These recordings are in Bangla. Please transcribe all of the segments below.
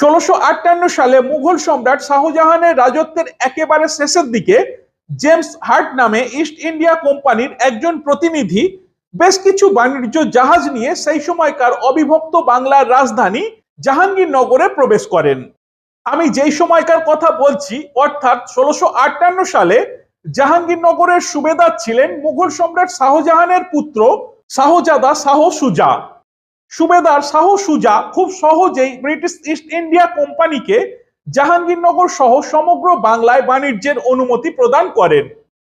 ষোলোশো আটান্ন সালে মুঘল সম্রাট শাহজাহানের রাজত্বের একেবারে শেষের দিকে জেমস হার্ট নামে ইস্ট ইন্ডিয়া কোম্পানির একজন প্রতিনিধি বেশ কিছু বাণিজ্য জাহাজ নিয়ে সেই সময়কার অবিভক্ত বাংলার রাজধানী জাহাঙ্গীরনগরে প্রবেশ করেন। আমি যেই সময়কার কথা বলছি, অর্থাৎ ষোলোশো আটান্ন সালে জাহাঙ্গীরনগরের সুবেদার ছিলেন মুঘল সম্রাট শাহজাহানের পুত্র শাহজাদা শাহ সুজা। সুবেদার শাহ সুজা খুব সহজেই ব্রিটিশ ইস্ট ইন্ডিয়া কোম্পানিকে জাহাঙ্গীরনগর সহ সমগ্র বাংলায় বাণিজ্যের অনুমতি প্রদান করেন।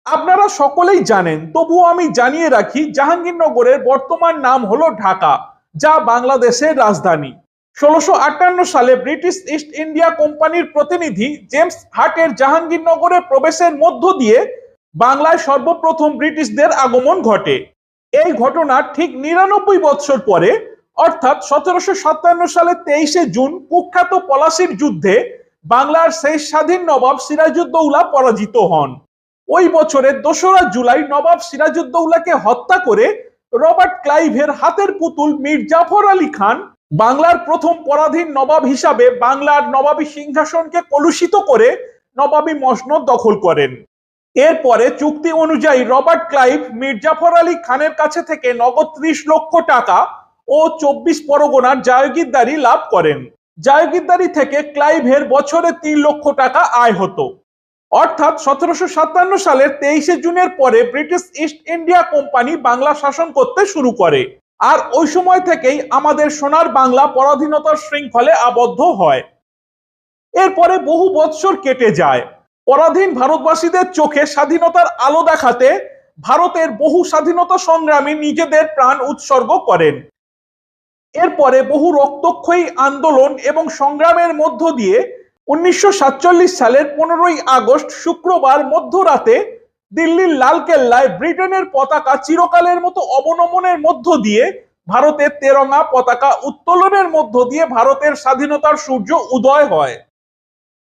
আপনারা সকলেই জানেন, তবুও আমি জানিয়ে রাখি জাহাঙ্গীরনগরের বর্তমান নাম হলো ঢাকা, যা বাংলাদেশের রাজধানী। ষোলোশো আটান্ন সালে ব্রিটিশ ইস্ট ইন্ডিয়া কোম্পানির প্রতিনিধি জেমস হার্টের জাহাঙ্গীরনগরে প্রবেশের মধ্য দিয়ে বাংলায় সর্বপ্রথম ব্রিটিশদের আগমন ঘটে। এই ঘটনার ঠিক নিরানব্বই বৎসর পরে অর্থাৎ সতেরোশো সাতান্ন সালে তেইশে জুন কুখ্যাত পলাশির যুদ্ধে বাংলার শেষ স্বাধীন নবাব সিরাজউদ্দৌলা পরাজিত হন। ওই বছরের দোসরা জুলাই নবাব সিরাজউদ্দৌলাকে হত্যা করে রবার্ট ক্লাইভের হাতের পুতুল মীর জাফর আলী খান বাংলার প্রথম পরাধীন নবাব হিসাবে বাংলার নবাবী সিংহাসনকে কলুষিত করে নবাবী মসনদ দখল করেন। এরপরে চুক্তি অনুযায়ী রবার্ট ক্লাইভ মির্জাফর আলী খানের কাছে থেকে নগদ ত্রিশ লক্ষ টাকা ও চব্বিশ পরগনার জায়গিরদারি লাভ করেন। জায়গিরদারি থেকে ক্লাইভের বছরে তিন লক্ষ টাকা আয় হতো। অর্থাৎ সতেরোশো সাতান্ন সালের তেইশে জুনের পরে British East India company Bangla শাসন করতে শুরু করে। আর ওই সময় থেকেই আমাদের সোনার বাংলা পরাধীনতার শৃঙ্খলে আবদ্ধ হয়। এরপরে বহু বৎসর কেটে যায়। পরাধীন ভারতবাসীদের চোখে স্বাধীনতার আলো দেখাতে ভারতের বহু স্বাধীনতা সংগ্রামী নিজেদের প্রাণ উৎসর্গ করেন। এরপরে বহু রক্তক্ষয়ী আন্দোলন এবং সংগ্রামের মধ্য দিয়ে উনিশশো সাতচল্লিশ সালের পনেরোই আগস্ট শুক্রবার মধ্যরাতে দিল্লির লালকেল্লায় ব্রিটেনের পতাকা চিরকালের মতো অবনমনের মধ্য দিয়ে ভারতের তেরঙা পতাকা উত্তোলনের মধ্য দিয়ে ভারতের স্বাধীনতার সূর্য উদয় হয়।